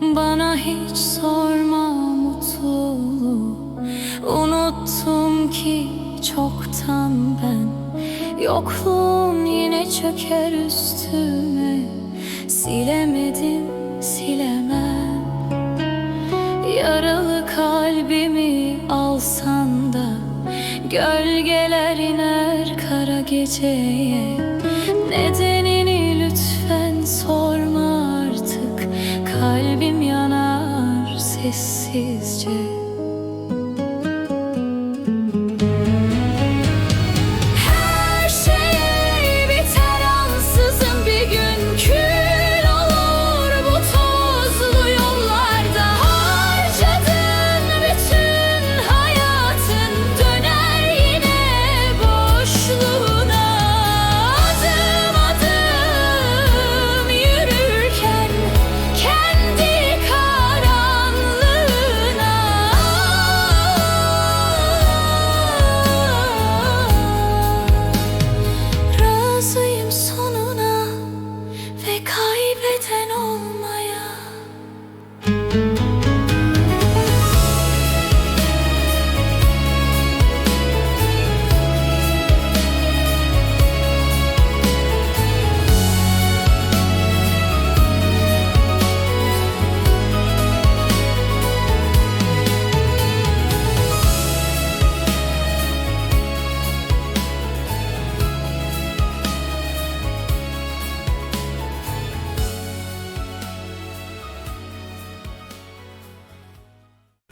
Bana hiç sorma mutluluğu. Unuttum ki çoktan ben. Yokluğun yine çöker üstüme. Silemedim silemem. Yaralı kalbimi alsan da Gölgeler iner kara geceye. Ne his chest.